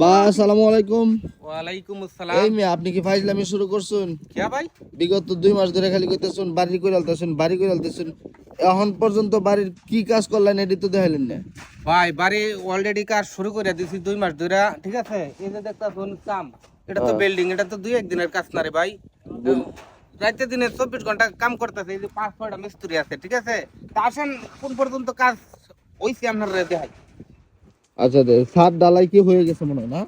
বা আসসালামু আলাইকুম। ওয়ালাইকুম আসসালাম। এই মেয়ে আপনি কি ফাইজলামি শুরু করছেন? কে ভাই? বিগত দুই মাস ধরে খালি কইতেছেন বাড়ি করে আলতেছেন বাড়ি করে আলতেছেন। এখন পর্যন্ত বাড়ির কি কাজ করলেন এটি তো দেখাইলেন না। ভাই বাড়ি অলরেডি কাজ শুরু করে দিছি দুই মাস ধরে। ঠিক আছে? এই যে দেখতা কোন কাম এটা তো বিল্ডিং এটা তো দুই একদিনের কাজ না রে ভাই। রাইতে দিনে চব্বিশ ঘণ্টা কাম করতেছে এই যে পাঁচ ছয়টা মিস্ত্রি আছে ঠিক আছে? তা আসেন কোন পর্যন্ত কাজ ওইসি আপনার দেখাই। আচ্ছা সাত ডালাই কি হয়ে গেছে মনে হয় না।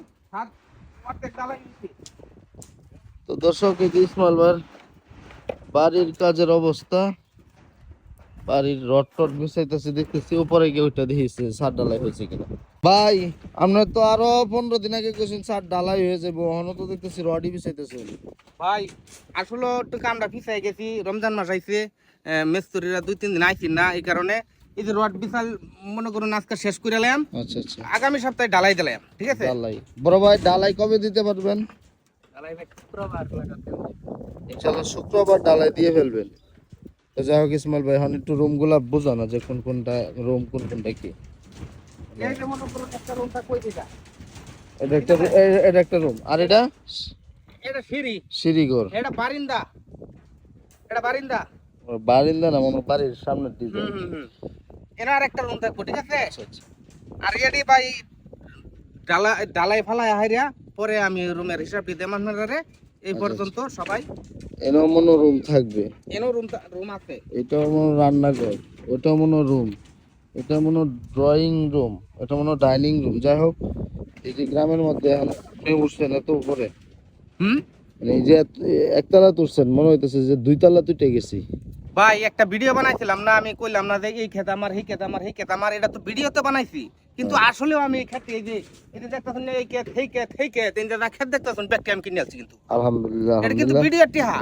তো দর্শক এই যে ইসমাইল ভাইয়ের বাড়ির কাজের অবস্থা বাড়ির রড টড মিশাইতেছে দেখতেছি উপরে গিয়ে ওইটা দেখেছে সাত ডালাই হয়েছে কিনা। ভাই আপনার তো আরও পনেরো দিন আগে কেছেন সাত ডালাই হয়ে যাব এখনও তো দেখতেছি রডই মিশাইতেছে ভাই আসলে একটু কামটা পিছাই গেছি রমজান মাস আইছে মিস্ত্রিরা দুই তিন দিন আইছি না এই কারণে এই যে রড বিশাল মনে করুন আজকে শেষ করে এলাম। আচ্ছা আচ্ছা। আগামী সপ্তাহে ডালাই দিলাম ঠিক আছে? ডালাই। বড় ভাই ডালাই কবে দিতে পারবেন? ডালাই ভাই শুক্রবার ইনশাল্লাহ শুক্রবার ডালাই দিয়ে ফেলবেন। তো যাই হোক ইসমাইল ভাই এখন একটু রুমগুলা বোঝা না যে কোন কোনটা রুম কোন কোনটা কি। এই মনে করুন একটা রুমটা কই দিটা এটা একটা এটা একটা রুম। আর এটা? এটা সিঁড়ি। সিঁড়িঘর এটা বারিন্দা। এটা বারিন্দা। বারিন্দা না মনে বাড়ির সামনের দিকে আর একটা রুম থাকব ঠিক আছে? আচ্ছা আচ্ছা। আর এডি ভাই ডালা ডালাই ফালাই হাইরা পরে আমি রুমের হিসাব দিতে আপনারা এই পর্যন্ত সবাই। এনাও মনে রুম থাকবে। এনো রুম রুম আছে? এটাও মনে রান্নাঘর। ওটাও মনে রুম। এটা মনে ড্রয়িং রুম। এটা মনে ডাইনিং রুম। যাই হোক এই যে গ্রামের মধ্যে আপনি উঠছেন এত উপরে। হুম? মানে এই যে একতলা তুলছেন মনে হইতেছে যে দুই তলা তুইটে গেছি। ভাই একটা ভিডিও বানাইছিলাম না আমি কইলাম না যে এই খেত আমার এই খেত আমার এই খেত আমার এটা তো ভিডিওতে বানাইছি। কিন্তু আসলেও আমি এই খেত এই যে এই যে দেখতেছেন এই খেত এই খেত এই খেত এই যে খেত দেখতেছেন ব্যাগ আমি কিনে আছি কিন্তু। আলহামদুলিল্লাহ এটা কিন্তু ভিডিও টিহা।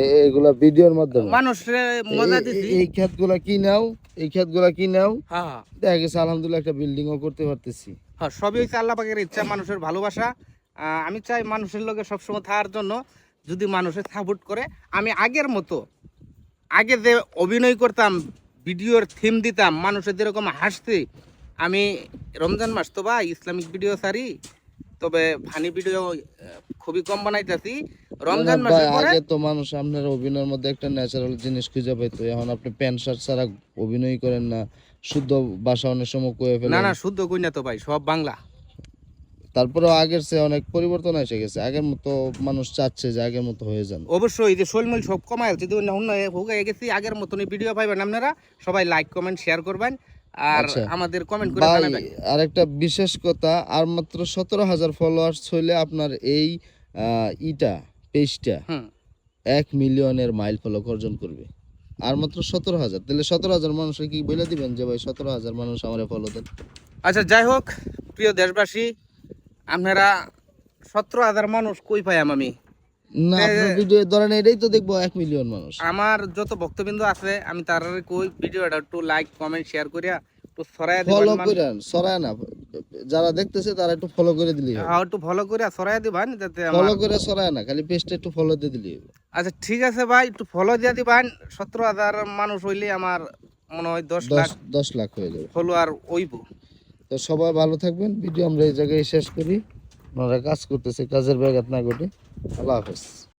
এই- এইগুলা ভিডিওর মাধ্যমে। মানুষে মজা দিছি। এই ক্ষেতগুলা কি নাও? এই ক্ষেতগুলা কি নাও? হ্যাঁ। হ্যাঁ দেখা গেছে আলহামদুলিল্লাহ একটা বিল্ডিং ও করতে পারতেছি। হ্যাঁ সবই হচ্ছে আল্লাহ পাকের ইচ্ছা মানুষের ভালোবাসা। আমি চাই মানুষের লোকে সবসময় থাকার জন্য যদি মানুষের সাপোর্ট করে আমি আগের মতো আগে যে অভিনয় করতাম ভিডিওর থিম দিতাম মানুষের যেরকম হাসতে আমি রমজান মাস তো ভাই ইসলামিক ভিডিও সারি তবে ফানি ভিডিও খুবই কম বানাইতেছি। রমজান পরে আগে তো মানুষ আপনার অভিনয়ের মধ্যে একটা ন্যাচারাল জিনিস খুঁজে পাইতো এখন আপনি প্যান্ট শার্ট ছাড়া অভিনয় করেন না শুদ্ধ ভাষা অনেক সময় কয়ে না ফেলেন। না শুদ্ধ কই না তো ভাই সব বাংলা। তারপরে আগের চেয়ে অনেক পরিবর্তন এসে গেছে। আগের মতো মানুষ চাচ্ছে যে আগের মতো হয়ে যান। অবশ্যই যে শৈলমূল সব কমায় যদি হয়ে গেছি আগের মতনই ভিডিও পাইবেন আপনারা। সবাই লাইক কমেন্ট শেয়ার করবেন। আর আচ্ছা। আমাদের কমেন্ট করে জানাবেন। আর একটা বিশেষ কথা আর মাত্র সতেরো হাজার ফলোয়ার্স হইলে আপনার এই ইটা পেজটা এক মিলিয়নের মাইল ফলক অর্জন করবে। আর মাত্র সতেরো হাজার। তাহলে সতেরো হাজার মানুষকে কি বলে দিবেন যে ভাই সতেরো হাজার মানুষ আমার ফলো দেন? আচ্ছা যাই হোক প্রিয় দেশবাসী আপনারা সতেরো হাজার মানুষ কই পাইম আমি? না ভিডিও ধরেন এটাই তো দেখব এক মিলিয়ন মানুষ। আমার যত ভক্তবিন্দু আছে আমি তার কই ভিডিওটা একটু লাইক কমেন্ট শেয়ার করিয়া একটু ছড়াইয়া ফলো করেন সরায় না। যারা দেখতেছে তারা একটু ফলো করে দিলি হ্যাঁ, একটু ফলো করিয়া ছড়াইয়া দিবেন যাতে আমার ফলো করে সরায় না খালি পেজটা একটু ফলো দিয়ে দিলি আচ্ছা ঠিক আছে ভাই একটু ফলো দিয়ে দিবেন। সতেরো হাজার মানুষ হইলে আমার মনে হয় দশ লাখ দশ দশ লাখ হয়ে যাবে। ফলোয়ার ওইব তো সবাই ভালো থাকবেন। ভিডিও আমরা এই জায়গায় শেষ করি। ওনারা কাজ করতেছে, কাজের ব্যাঘাত না ঘটে। আল্লাহ হাফেজ।